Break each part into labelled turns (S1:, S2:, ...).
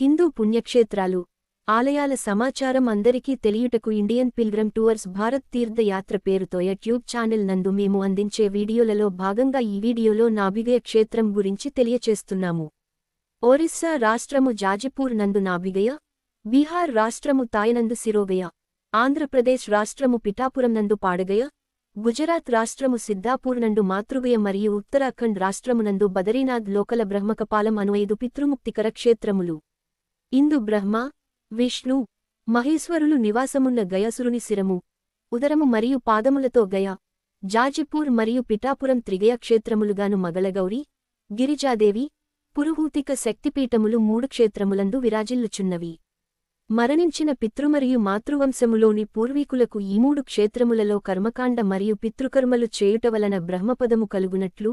S1: హిందూ పుణ్యక్షేత్రాలు ఆలయాల సమాచారం అందరికీ తెలియుటకు ఇండియన్ పిల్గ్రమ్ టూర్స్ భారత్ తీర్థయాత్ర పేరుతో యూట్యూబ్ ఛానల్ నందు మేము అందించే వీడియోలలో భాగంగా ఈ వీడియోలో నాభిగయ క్షేత్రం గురించి తెలియచేస్తున్నాము. ఒరిస్సా రాష్ట్రము జాజిపూర్ నందు నాభిగయ బీహార్ రాష్ట్రము తాయనందు సిరోగయ ఆంధ్రప్రదేశ్ రాష్ట్రము పిఠాపురం నందు పాడగయ గుజరాత్ రాష్ట్రము సిద్ధాపూర్ నందు మాతృగయ మరియు ఉత్తరాఖండ్ రాష్ట్రమునందు బదరీనాథ్ లోకల బ్రహ్మకపాలం అను ఐదు పితృముక్తికర క్షేత్రములు. ఇందు బ్రహ్మ విష్ణు మహేశ్వరులు నివాసమున్న గయసురుని శిరము ఉదరము మరియు పాదములతో గయ జాజిపూర్ మరియు పిఠాపురం త్రిగయ క్షేత్రములుగాను మగళగౌరి గిరిజాదేవి పురుహూతిక శక్తిపీఠములు మూడు క్షేత్రములందు విరాజిల్లుచున్నవి. మరణించిన పితృ మరియు మాతృవంశములోని పూర్వీకులకు ఈ మూడు క్షేత్రములలో కర్మకాండ మరియు పితృకర్మలు చేయుట వలన బ్రహ్మపదము కలుగునట్లు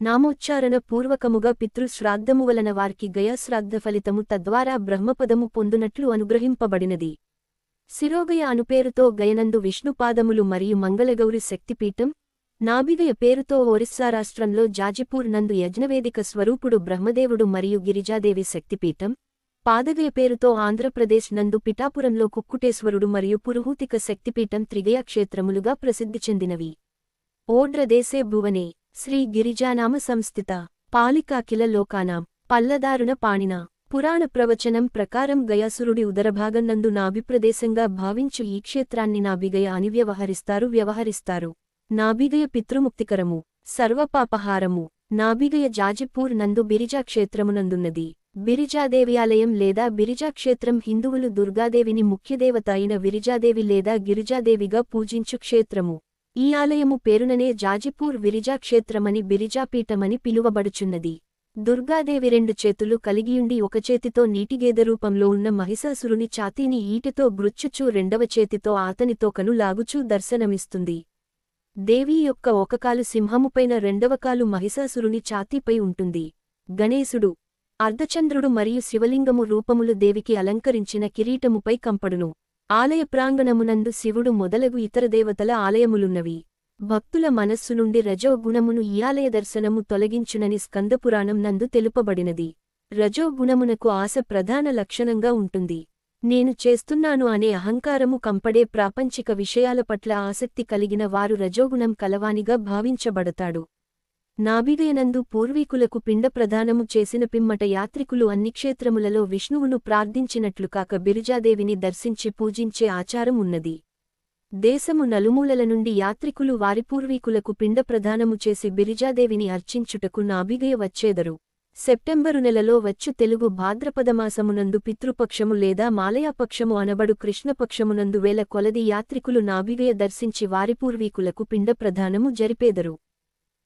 S1: నామోచ్చారణ పూర్వకముగా పితృశ్రాద్ధము వలన వారికి గయశ్రాద్ధ ఫలితము తద్వారా బ్రహ్మపదము పొందునట్లు అనుగ్రహింపబడినది. శిరోగయ అనుపేరుతో గయనందు విష్ణుపాదములు మరియు మంగళగౌరి శక్తిపీఠం నాభిగయ పేరుతో ఒరిస్సా రాష్ట్రంలో జాజిపూర్ నందు యజ్ఞవేదిక స్వరూపుడు బ్రహ్మదేవుడు మరియు గిరిజాదేవి శక్తిపీఠం పాదగయ పేరుతో ఆంధ్రప్రదేశ్ నందు పిఠాపురంలో కుక్కుటేశ్వరుడు మరియు పురుహూతిక శక్తిపీఠం త్రిగయ క్షేత్రములుగా ప్రసిద్ధి చెందినవి. ఓడ్రదేశే భువనే శ్రీ గిరిజానామ సంస్థిత పాలికాకిల లోకానాం పల్లదారుణ పాణిన. పురాణ ప్రవచనం ప్రకారం గయాసురుడి ఉదరభాగన్నందు నాభిప్రదేశంగా భావించు ఈ క్షేత్రాన్ని నాభిగయ అని వ్యవహరిస్తారు. వ్యవహరిస్తారు నాభిగయ పితృముక్తికరము సర్వపాపహారము. నాభిగయ జాజిపూర్ నందు బిరిజా క్షేత్రమునందున్నది బిరిజాదేవ్యాలయం లేదా బిరిజాక్షేత్రం హిందువులు దుర్గాదేవిని ముఖ్యదేవత అయిన విరిజాదేవి లేదా గిరిజాదేవిగా పూజించు క్షేత్రము. ఈ ఆలయము పేరుననే జాజిపూర్ విరిజాక్షేత్రమని బిరిజాపీఠమని పిలువబడుచున్నది. దుర్గాదేవి రెండు చేతులు కలిగియుండి ఒక చేతితో నీటిగేద రూపంలో ఉన్న మహిషాసురుని ఛాతీని ఈటెతో గృచ్చుచూ రెండవ చేతితో ఆతనితో కను లాగుచూ దర్శనమిస్తుంది. దేవీ యొక్క ఒకకాలు సింహముపైన రెండవ కాలు మహిషాసురుని ఛాతీపై ఉంటుంది. గణేశుడు అర్ధచంద్రుడు మరియు శివలింగము రూపములు దేవికి అలంకరించిన కిరీటముపై కంపడును. ఆలయ ప్రాంగణమునందు శివుడు మొదలగు ఇతర దేవతల ఆలయములున్నవి. భక్తుల మనస్సు నుండి రజోగుణమును ఈ ఆలయ దర్శనము తొలగించునని స్కందపురాణం నందు తెలుపబడినది. రజోగుణమునకు ఆశ ప్రధాన లక్షణంగా ఉంటుంది. నేను చేస్తున్నాను అనే అహంకారము కంపడే ప్రాపంచిక విషయాల పట్ల ఆసక్తి కలిగిన వారు రజోగుణం కలవానిగా భావించబడతాడు. నాభిగయనందు పూర్వీకులకు పిండప్రదానము చేసిన పిమ్మట యాత్రికులు అన్ని క్షేత్రములలో విష్ణువును ప్రార్థించినట్లు కాక బిరిజాదేవిని దర్శించి పూజించే ఆచారం ఉన్నది. దేశము నలుమూలల నుండి యాత్రికులు వారి పూర్వీకులకు చేసి బిరిజాదేవిని అర్చించుటకు నాభిగయ వచ్చేదరు. సెప్టెంబరు నెలలో వచ్చు తెలుగు భాద్రపదమాసమునందు పితృపక్షము లేదా మాలయాపక్షము అనబడు కృష్ణపక్షమునందు వేల కొలది యాత్రికులు నాభిగయ దర్శించి వారి పూర్వీకులకు జరిపేదరు.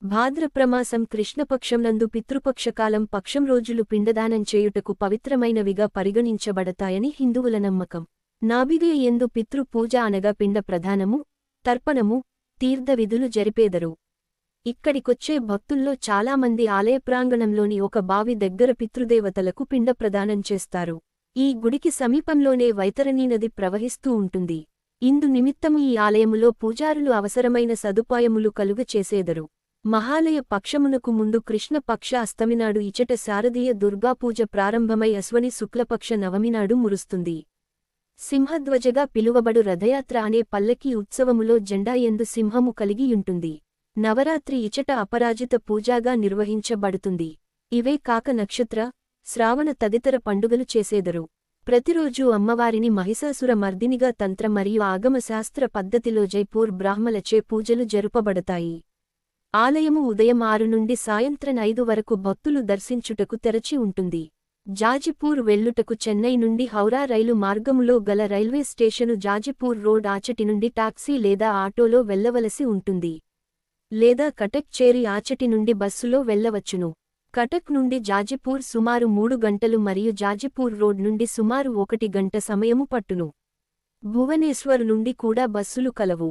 S1: భాద్రప్రమాసం కృష్ణపక్షంనందు పితృపక్షకాలం పక్షం రోజులు పిండదానం చేయుటకు పవిత్రమైనవిగా పరిగణించబడతాయని హిందువుల నమ్మకం. నాభిగయ ఎందు పితృ పూజ అనగా పిండ ప్రధానము తర్పణము తీర్థ విధులు జరిపేదరు. ఇక్కడికొచ్చే భక్తుల్లో చాలామంది ఆలయ ప్రాంగణంలోని ఒక బావి దగ్గర పితృదేవతలకు పిండ ప్రదానం చేస్తారు. ఈ గుడికి సమీపంలోనే వైతరణీ నది ప్రవహిస్తూ ఉంటుంది. ఇందు నిమిత్తము ఈ ఆలయములో పూజారులు అవసరమైన సదుపాయములు కలుగ చేసేదరు మహాలయ పక్షమునకు ముందు కృష్ణపక్ష అస్తమినాడు. ఇచట శారదీయ దుర్గాపూజ ప్రారంభమై అశ్వని శుక్లపక్ష నవమినాడు మురుస్తుంది. సింహధ్వజగా పిలువబడు రథయాత్ర అనే పల్లకీ ఉత్సవములో జెండా ఎందు సింహము కలిగియుంటుంది నవరాత్రి ఇచట అపరాజిత పూజాగా నిర్వహించబడుతుంది. ఇవే కాక నక్షత్ర శ్రావణ తదితర పండుగలు చేసేదరు. ప్రతిరోజూ అమ్మవారిని మహిషాసుర మర్దినిగా తంత్ర మరియు ఆగమశాస్త్ర పద్ధతిలో జైపూర్ బ్రాహ్మలచే పూజలు జరుపబడతాయి. ఆలయము ఉదయం ఆరు నుండి సాయంత్రం ఐదు వరకు భక్తులు దర్శించుటకు తెరచి ఉంటుంది. జాజిపూర్ వెళ్ళుటకు చెన్నై నుండి హౌరా రైలు మార్గములో గల రైల్వే స్టేషను జాజిపూర్ రోడ్ ఆచటి నుండి టాక్సీ లేదా ఆటోలో వెళ్ళవలసి ఉంటుంది. లేదా కటక్ చేరి ఆచటి నుండి బస్సులో వెళ్ళవచ్చును కటక్ నుండి జాజిపూర్ సుమారు మూడు గంటలు మరియు జాజిపూర్ రోడ్ నుండి సుమారు ఒకటి గంట సమయము పట్టును. భువనేశ్వర్ నుండి కూడా బస్సులు కలవు.